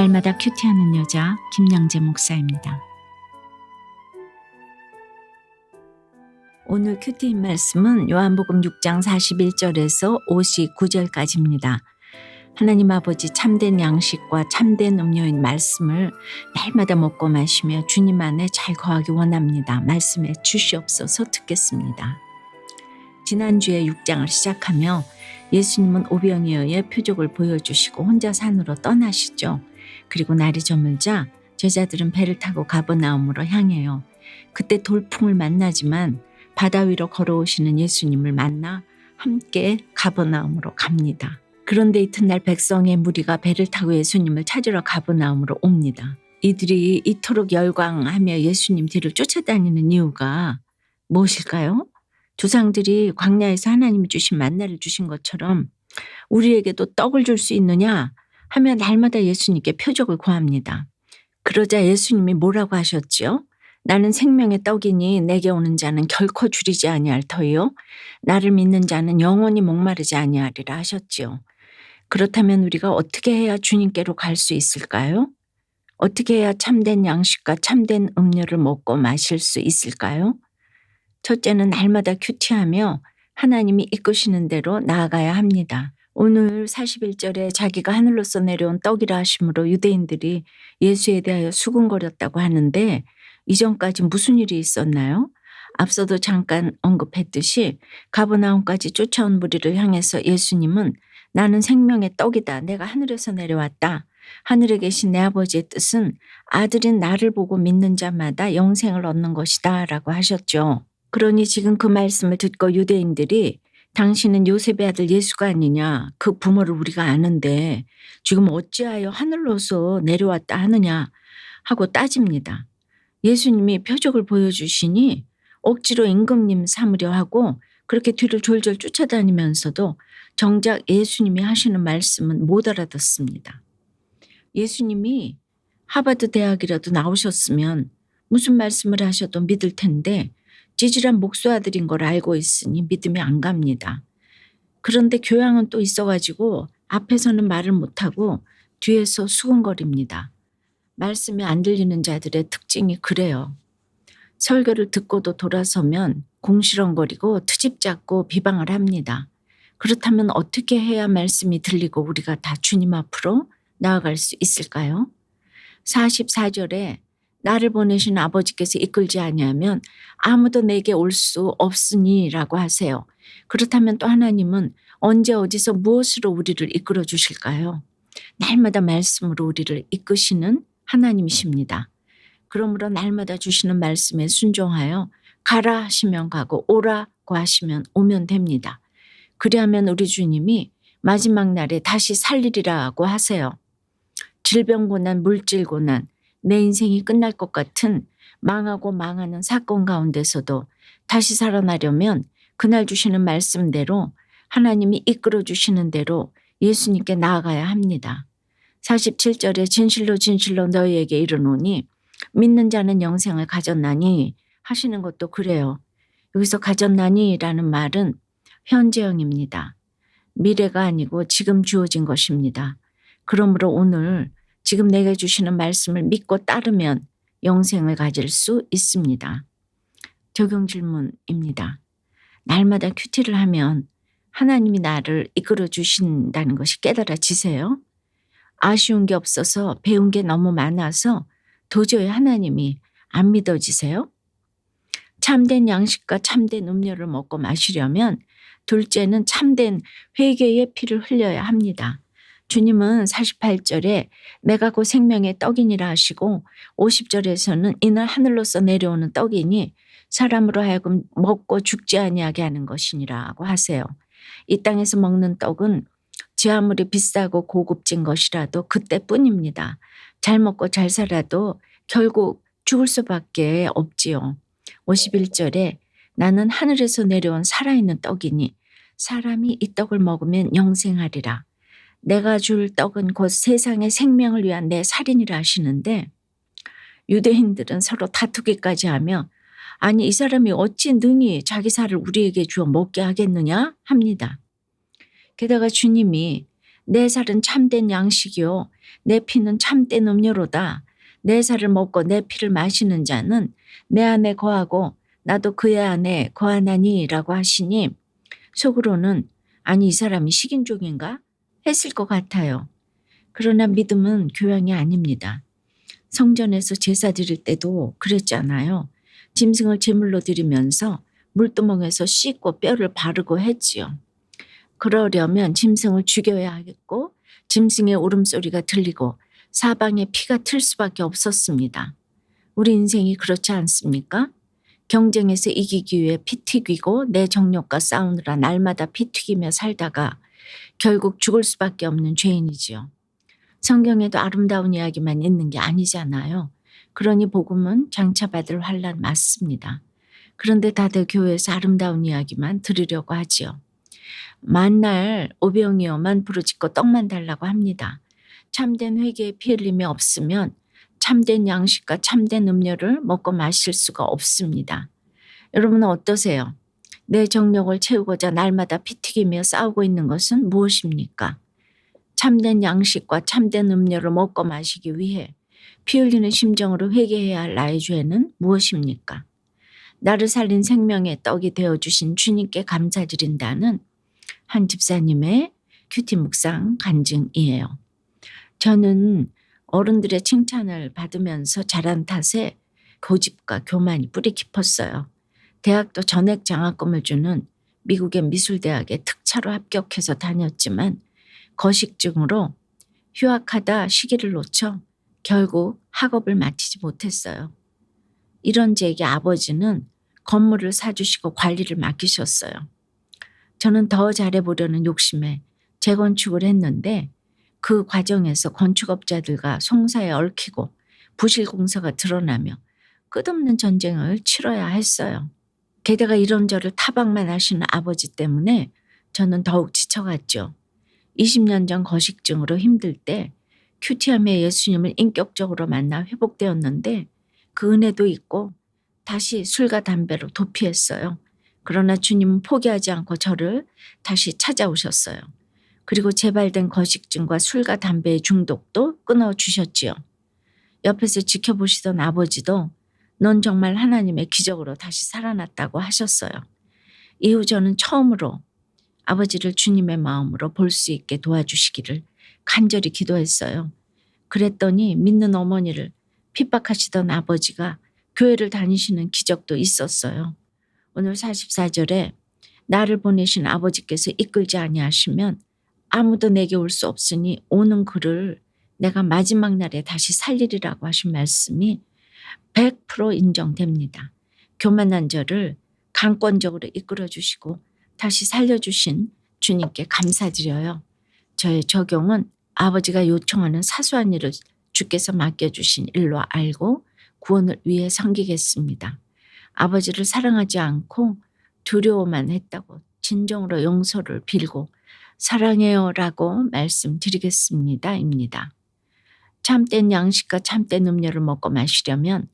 날마다 큐티하는 여자 김양재 목사입니다. 오늘 큐티인 말씀은 요한복음 6장 41절에서 59절까지입니다. 하나님 아버지 참된 양식과 참된 음료인 말씀을 날마다 먹고 마시며 주님 안에 잘 거하기 원합니다. 말씀에 주시옵소서 듣겠습니다. 지난주에 6장을 시작하며 예수님은 오병이어의 표적을 보여주시고 혼자 산으로 떠나시죠. 그리고 날이 저물자 제자들은 배를 타고 가버나움으로 향해요. 그때 돌풍을 만나지만 바다 위로 걸어오시는 예수님을 만나 함께 가버나움으로 갑니다. 그런데 이튿날 백성의 무리가 배를 타고 예수님을 찾으러 가버나움으로 옵니다. 이들이 이토록 열광하며 예수님 뒤를 쫓아다니는 이유가 무엇일까요? 조상들이 광야에서 하나님이 주신 만나를 주신 것처럼 우리에게도 떡을 줄 수 있느냐 하며 날마다 예수님께 표적을 구합니다. 그러자 예수님이 뭐라고 하셨지요? 나는 생명의 떡이니 내게 오는 자는 결코 줄이지 아니할 터이요 나를 믿는 자는 영원히 목마르지 아니하리라 하셨지요. 그렇다면 우리가 어떻게 해야 주님께로 갈 수 있을까요? 어떻게 해야 참된 양식과 참된 음료를 먹고 마실 수 있을까요? 첫째는 날마다 큐티하며 하나님이 이끄시는 대로 나아가야 합니다. 오늘 41절에 자기가 하늘로서 내려온 떡이라 하심으로 유대인들이 예수에 대하여 수군거렸다고 하는데 이전까지 무슨 일이 있었나요? 앞서도 잠깐 언급했듯이 가버나움까지 쫓아온 무리를 향해서 예수님은 나는 생명의 떡이다. 내가 하늘에서 내려왔다. 하늘에 계신 내 아버지의 뜻은 아들인 나를 보고 믿는 자마다 영생을 얻는 것이다. 라고 하셨죠. 그러니 지금 그 말씀을 듣고 유대인들이 당신은 요셉의 아들 예수가 아니냐. 그 부모를 우리가 아는데 지금 어찌하여 하늘로서 내려왔다 하느냐 하고 따집니다. 예수님이 표적을 보여주시니 억지로 임금님 삼으려 하고 그렇게 뒤를 졸졸 쫓아다니면서도 정작 예수님이 하시는 말씀은 못 알아듣습니다. 예수님이 하버드 대학이라도 나오셨으면 무슨 말씀을 하셔도 믿을 텐데 찌질한 목수 아들인 걸 알고 있으니 믿음이 안 갑니다. 그런데 교양은 또 있어가지고 앞에서는 말을 못하고 뒤에서 수근거립니다. 말씀이 안 들리는 자들의 특징이 그래요. 설교를 듣고도 돌아서면 공시렁거리고 트집 잡고 비방을 합니다. 그렇다면 어떻게 해야 말씀이 들리고 우리가 다 주님 앞으로 나아갈 수 있을까요? 44절에 나를 보내신 아버지께서 이끌지 아니하면 아무도 내게 올 수 없으니라고 하세요. 그렇다면 또 하나님은 언제 어디서 무엇으로 우리를 이끌어 주실까요? 날마다 말씀으로 우리를 이끄시는 하나님이십니다. 그러므로 날마다 주시는 말씀에 순종하여 가라 하시면 가고 오라고 하시면 오면 됩니다. 그리하면 우리 주님이 마지막 날에 다시 살리리라고 하세요. 질병 고난, 물질 고난, 내 인생이 끝날 것 같은 망하고 망하는 사건 가운데서도 다시 살아나려면 그날 주시는 말씀대로 하나님이 이끌어 주시는 대로 예수님께 나아가야 합니다. 47절에 진실로 진실로 너희에게 이르노니 믿는 자는 영생을 가졌나니 하시는 것도 그래요. 여기서 가졌나니라는 말은 현재형입니다. 미래가 아니고 지금 주어진 것입니다. 그러므로 오늘 지금 내게 주시는 말씀을 믿고 따르면 영생을 가질 수 있습니다. 적용 질문입니다. 날마다 큐티를 하면 하나님이 나를 이끌어 주신다는 것이 깨달아지세요? 아쉬운 게 없어서 배운 게 너무 많아서 도저히 하나님이 안 믿어지세요? 참된 양식과 참된 음료를 먹고 마시려면 둘째는 참된 회개의 피를 흘려야 합니다. 주님은 48절에 내가 곧 생명의 떡이니라 하시고 50절에서는 이날 하늘로서 내려오는 떡이니 사람으로 하여금 먹고 죽지 아니하게 하는 것이니라고 하세요. 이 땅에서 먹는 떡은 제 아무리 비싸고 고급진 것이라도 그때뿐입니다. 잘 먹고 잘 살아도 결국 죽을 수밖에 없지요. 51절에 나는 하늘에서 내려온 살아있는 떡이니 사람이 이 떡을 먹으면 영생하리라. 내가 줄 떡은 곧 세상의 생명을 위한 내 살인이라 하시는데 유대인들은 서로 다투기까지 하며 아니 이 사람이 어찌 능히 자기 살을 우리에게 주어 먹게 하겠느냐 합니다. 게다가 주님이 내 살은 참된 양식이요. 내 피는 참된 음료로다. 내 살을 먹고 내 피를 마시는 자는 내 안에 거하고 나도 그의 안에 거하나니 라고 하시니 속으로는 아니 이 사람이 식인종인가 했을 것 같아요. 그러나 믿음은 교양이 아닙니다. 성전에서 제사 드릴 때도 그랬잖아요. 짐승을 제물로 드리면서 물두멍에서 씻고 뼈를 바르고 했지요. 그러려면 짐승을 죽여야 하겠고 짐승의 울음소리가 들리고 사방에 피가 틀 수밖에 없었습니다. 우리 인생이 그렇지 않습니까? 경쟁에서 이기기 위해 피 튀기고 내 정력과 싸우느라 날마다 피 튀기며 살다가 결국 죽을 수밖에 없는 죄인이지요. 성경에도 아름다운 이야기만 있는 게 아니잖아요. 그러니 복음은 장차 받을 환란 맞습니다. 그런데 다들 교회에서 아름다운 이야기만 들으려고 하지요. 만날 오병이어만 부르짖고 떡만 달라고 합니다. 참된 회개의 피 흘림이 없으면 참된 양식과 참된 음료를 먹고 마실 수가 없습니다. 여러분은 어떠세요? 내 정력을 채우고자 날마다 피 튀기며 싸우고 있는 것은 무엇입니까? 참된 양식과 참된 음료를 먹고 마시기 위해 피 흘리는 심정으로 회개해야 할 나의 죄는 무엇입니까? 나를 살린 생명의 떡이 되어주신 주님께 감사드린다는 한 집사님의 큐티 묵상 간증이에요. 저는 어른들의 칭찬을 받으면서 자란 탓에 고집과 교만이 뿌리 깊었어요. 대학도 전액 장학금을 주는 미국의 미술대학에 특차로 합격해서 다녔지만 거식증으로 휴학하다 시기를 놓쳐 결국 학업을 마치지 못했어요. 이런 제게 아버지는 건물을 사주시고 관리를 맡기셨어요. 저는 더 잘해보려는 욕심에 재건축을 했는데 그 과정에서 건축업자들과 송사에 얽히고 부실 공사가 드러나며 끝없는 전쟁을 치러야 했어요. 게다가 이런 저를 타박만 하시는 아버지 때문에 저는 더욱 지쳐갔죠. 20년 전 거식증으로 힘들 때 큐티함의 예수님을 인격적으로 만나 회복되었는데 그 은혜도 있고 다시 술과 담배로 도피했어요. 그러나 주님은 포기하지 않고 저를 다시 찾아오셨어요. 그리고 재발된 거식증과 술과 담배의 중독도 끊어주셨지요. 옆에서 지켜보시던 아버지도 넌 정말 하나님의 기적으로 다시 살아났다고 하셨어요. 이후 저는 처음으로 아버지를 주님의 마음으로 볼 수 있게 도와주시기를 간절히 기도했어요. 그랬더니 믿는 어머니를 핍박하시던 아버지가 교회를 다니시는 기적도 있었어요. 오늘 44절에 나를 보내신 아버지께서 이끌지 아니하시면 아무도 내게 올 수 없으니 오는 그를 내가 마지막 날에 다시 살리리라고 하신 말씀이 100% 인정됩니다. 교만한 저를 강권적으로 이끌어 주시고 다시 살려주신 주님께 감사드려요. 저의 적용은 아버지가 요청하는 사소한 일을 주께서 맡겨주신 일로 알고 구원을 위해 섬기겠습니다. 아버지를 사랑하지 않고 두려워만 했다고 진정으로 용서를 빌고 사랑해요라고 말씀드리겠습니다. 입니다. 참된 양식과 참된 음료를 먹고 마시려면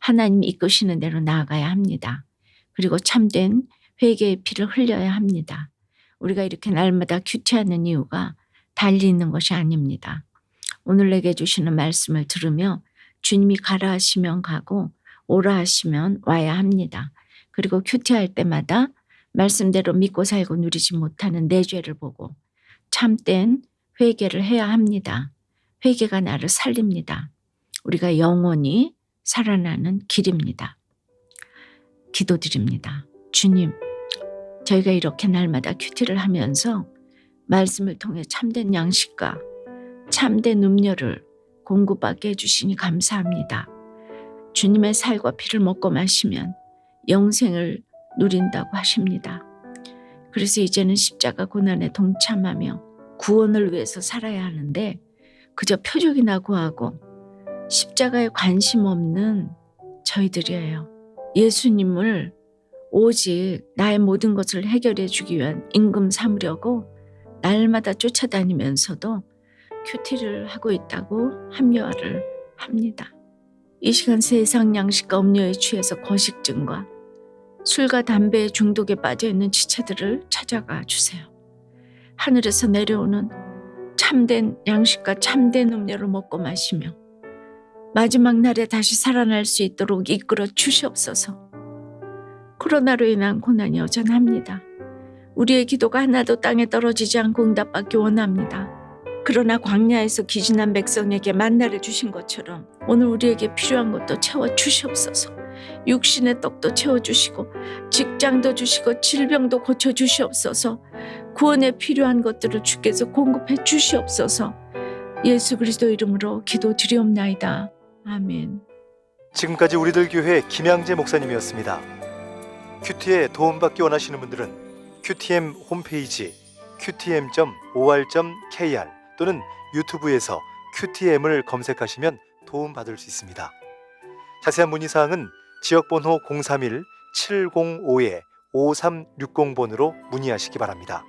하나님 이끄시는 대로 나아가야 합니다. 그리고 참된 회개의 피를 흘려야 합니다. 우리가 이렇게 날마다 큐티하는 이유가 달리 있는 것이 아닙니다. 오늘 내게 주시는 말씀을 들으며 주님이 가라 하시면 가고 오라 하시면 와야 합니다. 그리고 큐티할 때마다 말씀대로 믿고 살고 누리지 못하는 내 죄를 보고 참된 회개를 해야 합니다. 회개가 나를 살립니다. 우리가 영원히 살아나는 길입니다. 기도드립니다. 주님, 저희가 이렇게 날마다 큐티를 하면서 말씀을 통해 참된 양식과 참된 음료를 공급받게 해주시니 감사합니다. 주님의 살과 피를 먹고 마시면 영생을 누린다고 하십니다. 그래서 이제는 십자가 고난에 동참하며 구원을 위해서 살아야 하는데 그저 표적이나 구하고 십자가에 관심 없는 저희들이에요. 예수님을 오직 나의 모든 것을 해결해 주기 위한 임금 삼으려고 날마다 쫓아다니면서도 큐티를 하고 있다고 합리화를 합니다. 이 시간 세상 양식과 음료에 취해서 거식증과 술과 담배에 중독에 빠져 있는 지체들을 찾아가 주세요. 하늘에서 내려오는 참된 양식과 참된 음료를 먹고 마시며 마지막 날에 다시 살아날 수 있도록 이끌어 주시옵소서. 코로나로 인한 고난이 여전합니다. 우리의 기도가 하나도 땅에 떨어지지 않고 응답받기 원합니다. 그러나 광야에서 기진한 백성에게 만나를 주신 것처럼 오늘 우리에게 필요한 것도 채워 주시옵소서. 육신의 떡도 채워 주시고 직장도 주시고 질병도 고쳐 주시옵소서. 구원에 필요한 것들을 주께서 공급해 주시옵소서. 예수 그리스도 이름으로 기도드리옵나이다. 아멘. 지금까지 우리들 교회 김양재 목사님이었습니다. 큐티에 도움받기 원하시는 분들은 큐티엠 홈페이지 qtm.or.kr 또는 유튜브에서 큐티엠을 검색하시면 도움받을 수 있습니다. 자세한 문의 사항은 지역번호 031 705에 5360번으로 문의하시기 바랍니다.